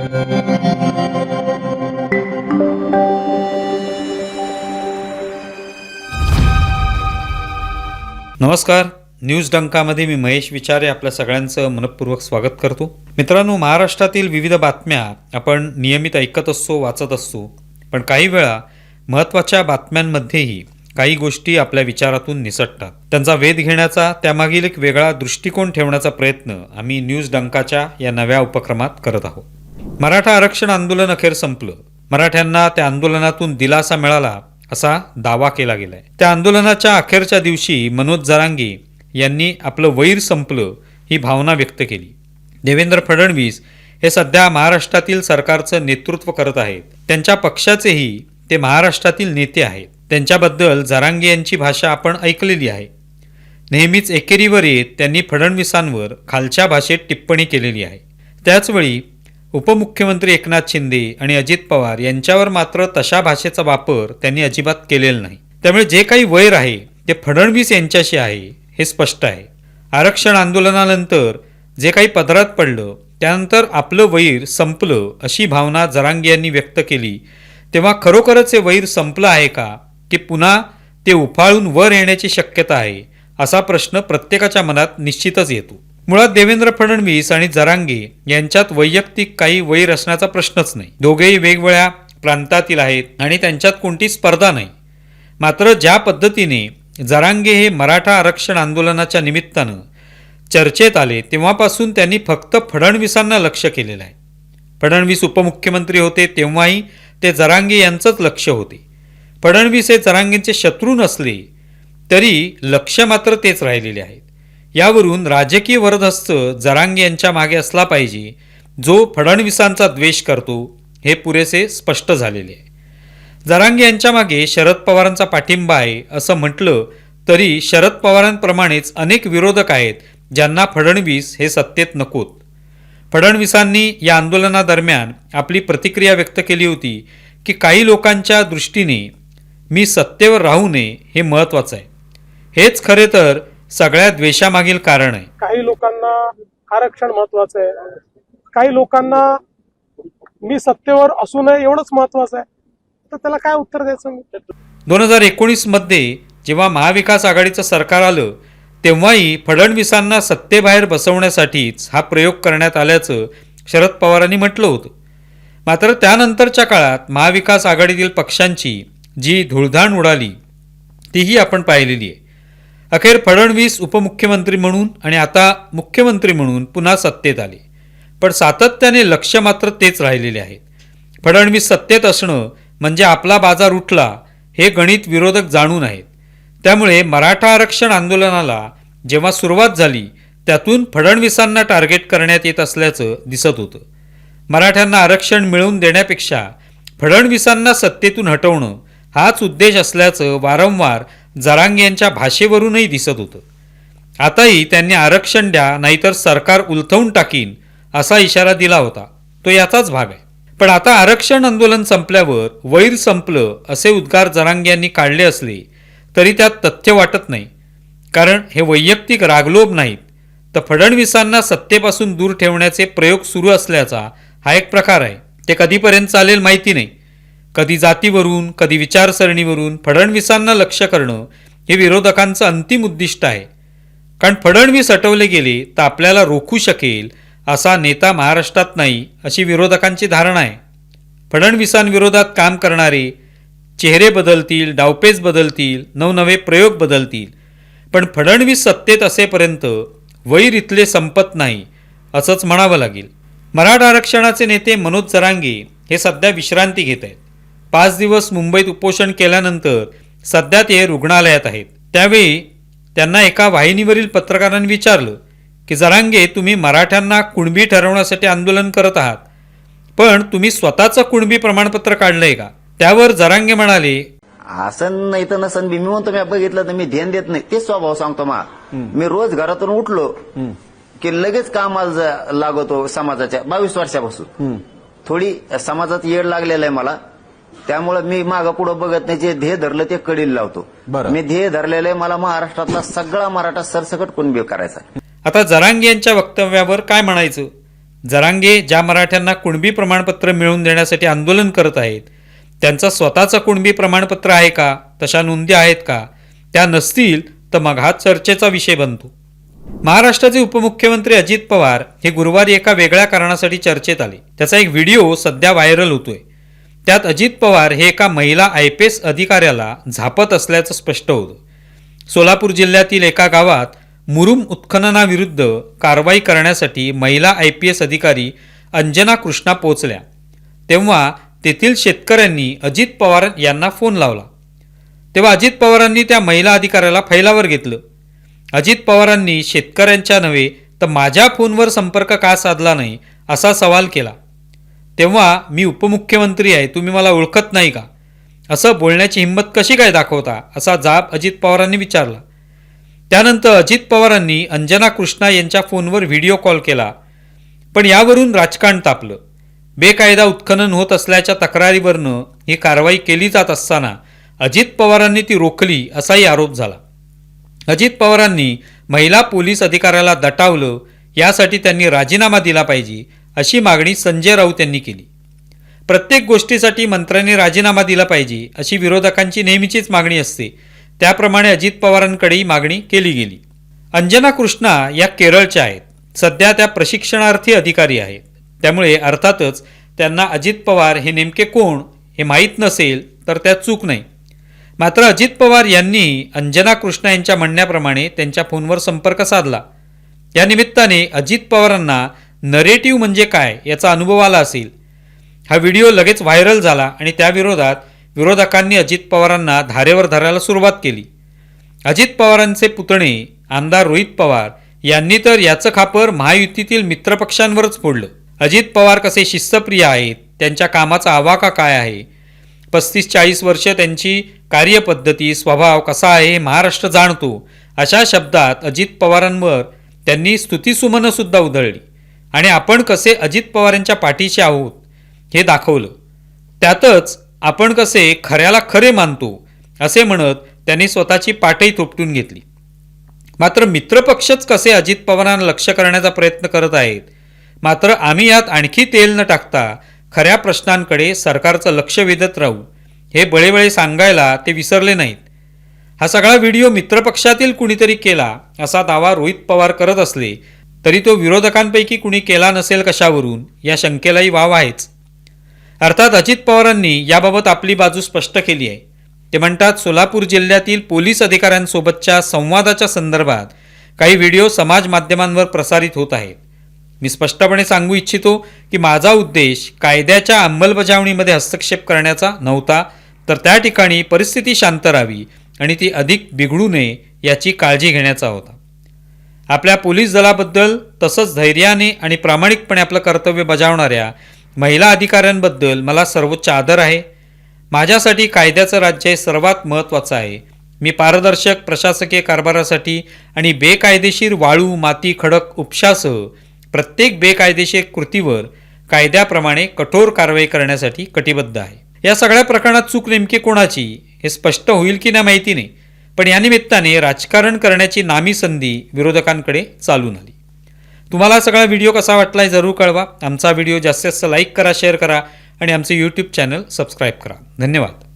नमस्कार. न्यूज डंकामध्ये मी महेश विचारे आपल्या सगळ्यांचं मनपूर्वक स्वागत करतो. मित्रांनो महाराष्ट्रातील विविध बातम्या आपण नियमित ऐकत असतो वाचत असतो. पण काही वेळा महत्त्वाच्या बातम्यांमध्येही काही गोष्टी आपल्या विचारातून निसटतात. त्यांचा वेध घेण्याचा त्यामागील एक वेगळा दृष्टिकोन ठेवण्याचा प्रयत्न आम्ही न्यूज डंकाच्या या नव्या उपक्रमात करत आहोत. मराठा आरक्षण आंदोलन अखेर संपलं. मराठ्यांना त्या आंदोलनातून दिलासा मिळाला असा दावा केला गेलाय. त्या आंदोलनाच्या अखेरच्या दिवशी मनोज जरांगे यांनी आपलं वैर संपलं ही भावना व्यक्त केली. देवेंद्र फडणवीस हे सध्या महाराष्ट्रातील सरकारचं नेतृत्व करत आहेत. त्यांच्या पक्षाचेही ते महाराष्ट्रातील नेते आहेत. त्यांच्याबद्दल जरांगे यांची भाषा आपण ऐकलेली आहे. नेहमीच एकेरीवर येत त्यांनी फडणवीसांवर खालच्या भाषेत टिप्पणी केलेली आहे. त्याचवेळी उपमुख्यमंत्री एकनाथ शिंदे आणि अजित पवार यांच्यावर मात्र तशा भाषेचा वापर त्यांनी अजिबात केलेला नाही. त्यामुळे जे काही वैर आहे ते फडणवीस यांच्याशी आहे हे स्पष्ट आहे. आरक्षण आंदोलनानंतर जे काही पदरात पडलं त्यानंतर आपलं वैर संपलं अशी भावना जरांगे यांनी व्यक्त केली. तेव्हा खरोखरच हे वैर संपलं आहे का की पुन्हा ते उफाळून वर येण्याची शक्यता आहे असा प्रश्न प्रत्येकाच्या मनात निश्चितच येतो. मुळात देवेंद्र फडणवीस आणि जरांगे यांच्यात वैयक्तिक काही वैर असण्याचा प्रश्नच नाही. दोघेही वेगवेगळ्या प्रांतातील आहेत आणि त्यांच्यात कोणती स्पर्धा नाही. मात्र ज्या पद्धतीने जरांगे हे मराठा आरक्षण आंदोलनाच्या निमित्तानं चर्चेत आले तेव्हापासून त्यांनी फक्त फडणवीसांना लक्ष केलेलं आहे. फडणवीस उपमुख्यमंत्री होते तेव्हाही ते जरांगे यांचंच लक्ष होते. फडणवीस हे जरांगेंचे शत्रू नसले तरी लक्ष मात्र तेच राहिलेले आहेत. यावरून राजकीय वरदहस्त जरांगे यांच्या मागे असला पाहिजे जो फडणवीसांचा द्वेष करतो हे पुरेसे स्पष्ट झालेले आहे. जरांगे यांच्या मागे शरद पवारांचा पाठिंबा आहे असं म्हटलं तरी शरद पवारांप्रमाणेच अनेक विरोधक आहेत ज्यांना फडणवीस हे सत्तेत नकोत. फडणवीसांनी या आंदोलनादरम्यान आपली प्रतिक्रिया व्यक्त केली होती की काही लोकांच्या दृष्टीने मी सत्तेवर राहू नये हे महत्त्वाचं आहे. हेच खरे तर सगळ्या द्वेषामागील कारण आहे. काही लोकांना आरक्षण महत्वाचं आहे. काही लोकांना मी सत्तेवर असू नये एवढंच महत्वाचं आहे. तर त्याला काय उत्तर द्यायचं मी? दोन हजार एकोणीसमध्ये जेव्हा महाविकास आघाडीचं सरकार आलं तेव्हाही फडणवीसांना सत्तेबाहेर बसवण्यासाठीच हा प्रयोग करण्यात आल्याचं शरद पवारांनी म्हटलं होतं. मात्र त्यानंतरच्या काळात महाविकास आघाडीतील पक्षांची जी धुळधाण उडाली तीही आपण पाहिलेली आहे. अखेर फडणवीस उपमुख्यमंत्री म्हणून आणि आता मुख्यमंत्री म्हणून पुन्हा सत्तेत आले. पण सातत्याने लक्ष मात्र तेच राहिलेले आहे. फडणवीस सत्तेत असणं म्हणजे आपला बाजार उठला हे गणित विरोधक जाणून आहेत. त्यामुळे मराठा आरक्षण आंदोलनाला जेव्हा सुरुवात झाली त्यातून फडणवीसांना टार्गेट करण्यात येत असल्याचं दिसत होतं. मराठ्यांना आरक्षण मिळवून देण्यापेक्षा फडणवीसांना सत्तेतून हटवणं हाच उद्देश असल्याचं वारंवार जरांग यांच्या भाषेवरूनही दिसत होतं. आताही त्यांनी आरक्षण द्या नाहीतर सरकार उलथवून टाकीन असा इशारा दिला होता. तो याचाच भाग आहे. पण आता आरक्षण आंदोलन संपल्यावर वैर संपलं असे उद्गार जरांग यांनी काढले असले तरी त्यात तथ्य वाटत नाही. कारण हे वैयक्तिक रागलोभ नाहीत. तर फडणवीसांना सत्तेपासून दूर ठेवण्याचे प्रयोग सुरू असल्याचा हा एक प्रकार आहे. ते कधीपर्यंत चालेल माहिती नाही. कधी जातीवरून कधी विचारसरणीवरून फडणवीसांना लक्ष करणं हे विरोधकांचं अंतिम उद्दिष्ट आहे. कारण फडणवीस हटवले गेले तर आपल्याला रोखू शकेल असा नेता महाराष्ट्रात नाही अशी विरोधकांची धारणा आहे. फडणवीसांविरोधात काम करणारे चेहरे बदलतील डावपेच बदलतील नवनवे प्रयोग बदलतील. पण फडणवीस सत्तेत असेपर्यंत वैर इथले संपत नाही असंच म्हणावं लागेल. मराठा आरक्षणाचे नेते मनोज जरांगे हे सध्या विश्रांती घेत आहेत. पाच दिवस मुंबईत उपोषण केल्यानंतर सध्या ते रुग्णालयात आहेत. त्यावेळी त्यांना एका वाहिनीवरील पत्रकारांनी विचारलं की जरांगे तुम्ही मराठ्यांना कुणबी ठरवण्यासाठी आंदोलन करत आहात पण तुम्ही स्वतःचं कुणबी प्रमाणपत्र काढलंय का? त्यावर जरांगे म्हणाले आसन नाही तर नसन मी म्हणतो मी बघितलं तर मी ध्यान देत नाही. तेच स्वभाव सांगतो मा. मी रोज घरातून उठलो की लगेच कामाला जा- लागतो समाजाच्या बावीस वर्षापासून. थोडी समाजात येड लागलेला आहे मला. त्यामुळे मी मागं पुढं बघत नाही जे ध्येय धरलं ते कडील लावतो. बरं. मी ध्येय धरलेलं आहे मला महाराष्ट्रातला सगळा मराठा सरसकट कुणबी करायचा. आता जरांगे यांच्या वक्तव्यावर काय म्हणायचं? जरांगे ज्या मराठ्यांना कुणबी प्रमाणपत्र मिळवून देण्यासाठी आंदोलन करत आहेत त्यांचं स्वतःचं कुणबी प्रमाणपत्र आहे का? तशा नोंदी आहेत का? त्या नसतील तर मग हा चर्चेचा विषय बनतो. महाराष्ट्राचे उपमुख्यमंत्री अजित पवार हे गुरुवारी एका वेगळ्या कारणासाठी चर्चेत आले. त्याचा एक व्हिडिओ सध्या व्हायरल होतोय. त्यात अजित पवार हे एका महिला आय पी एस अधिकाऱ्याला झापत असल्याचं स्पष्ट होतं. सोलापूर जिल्ह्यातील एका गावात मुरुम उत्खननाविरुद्ध कारवाई करण्यासाठी महिला आय पी एस अधिकारी अंजना कृष्णा पोचल्या तेव्हा तेथील शेतकऱ्यांनी अजित पवार यांना फोन लावला. तेव्हा अजित पवारांनी त्या महिला अधिकाऱ्याला फैलावर घेतलं. अजित पवारांनी शेतकऱ्यांच्या नव्हे तर माझ्या फोनवर संपर्क का साधला नाही? असा सवाल केला. तेव्हा मी उपमुख्यमंत्री आहे तुम्ही मला ओळखत नाही का? असं बोलण्याची हिंमत कशी काय दाखवता असा जाब अजित पवारांनी विचारला. त्यानंतर अजित पवारांनी अंजना कृष्णा यांच्या फोनवर व्हिडिओ कॉल केला. पण यावरून राजकारण तापलं. बेकायदा उत्खनन होत असल्याच्या तक्रारीवरनं ही कारवाई केली जात असताना अजित पवारांनी ती रोखली असाही आरोप झाला. अजित पवारांनी महिला पोलीस अधिकाऱ्याला दटावलं यासाठी त्यांनी राजीनामा दिला पाहिजे अशी मागणी संजय राऊत यांनी केली. प्रत्येक गोष्टीसाठी मंत्र्यांनी राजीनामा दिला पाहिजे अशी विरोधकांची नेहमीचीच मागणी असते. त्याप्रमाणे अजित पवारांकडेही मागणी केली गेली. अंजना कृष्णा या केरळच्या आहेत. सध्या त्या प्रशिक्षणार्थी अधिकारी आहेत. त्यामुळे अर्थातच त्यांना अजित पवार हे नेमके कोण हे माहीत नसेल तर त्यात चूक नाही. मात्र अजित पवार यांनी अंजना कृष्णा यांच्या म्हणण्याप्रमाणे त्यांच्या फोनवर संपर्क साधला. या निमित्ताने अजित पवारांना नरेटिव्ह म्हणजे काय याचा अनुभव आला असेल. हा व्हिडिओ लगेच व्हायरल झाला आणि त्याविरोधात विरोधकांनी अजित पवारांना धारेवर धरायला सुरुवात केली. अजित पवारांचे पुतणे आमदार रोहित पवार यांनी तर याचं खापर महायुतीतील मित्रपक्षांवरच फोडलं. अजित पवार कसे शिस्तप्रिय आहेत त्यांच्या कामाचा आवाका काय आहे? पस्तीस चाळीस वर्ष त्यांची कार्यपद्धती स्वभाव कसा आहे हे महाराष्ट्र जाणतो अशा शब्दात अजित पवारांवर त्यांनी स्तुतीसुमनंसुद्धा उधळली. आणि आपण कसे अजित पवारांच्या पाठीशी आहोत हे दाखवलं. त्यातच आपण कसे खऱ्याला खरे मानतो असे म्हणत त्यांनी स्वतःची पाठही थोपटून घेतली. मात्र मित्रपक्षच कसे अजित पवारांना लक्ष करण्याचा प्रयत्न करत आहेत मात्र आम्ही यात आणखी तेल न टाकता खऱ्या प्रश्नांकडे सरकारचं लक्ष वेधत राहू हे बळेबळे सांगायला ते विसरले नाहीत. हा सगळा व्हिडिओ मित्रपक्षातील कुणीतरी केला असा दावा रोहित पवार करत असले तरी तो विरोधकांपैकी कुणी केला नसेल कशावरून या शंकेलाही वाव आहेच. अर्थात अजित पवारांनी याबाबत आपली बाजू स्पष्ट केली आहे. ते म्हणतात सोलापूर जिल्ह्यातील पोलीस अधिकाऱ्यांसोबतच्या संवादाच्या संदर्भात काही व्हिडिओ समाज माध्यमांवर प्रसारित होत आहेत. मी स्पष्टपणे सांगू इच्छितो की माझा उद्देश कायद्याच्या अंमलबजावणीमध्ये हस्तक्षेप करण्याचा नव्हता तर त्या ठिकाणी परिस्थिती शांत राहावी आणि ती अधिक बिघडू नये याची काळजी घेण्याचा होता. आपल्या पोलीस दलाबद्दल तसंच धैर्याने आणि प्रामाणिकपणे आपलं कर्तव्य बजावणाऱ्या महिला अधिकाऱ्यांबद्दल मला सर्वोच्च आदर आहे. माझ्यासाठी कायद्याचं राज्य हे सर्वात महत्त्वाचं आहे. मी पारदर्शक प्रशासकीय कारभारासाठी आणि बेकायदेशीर वाळू माती खडक उपशासह प्रत्येक बेकायदेशीर कृतीवर कायद्याप्रमाणे कठोर कारवाई करण्यासाठी कटिबद्ध आहे. या सगळ्या प्रकरणात चूक नेमकी कोणाची हे स्पष्ट होईल की नाही माहिती नाही. पण या निमित्ताने राजकारण करण्याची नामी संधी विरोधकांकडे चालून आली. तुम्हाला सगळा व्हिडिओ कसा वाटला आहे जरूर कळवा. आमचा व्हिडिओ जास्तीत जास्त लाईक करा शेअर करा आणि आमचे यूट्यूब चॅनल सबस्क्राईब करा. धन्यवाद.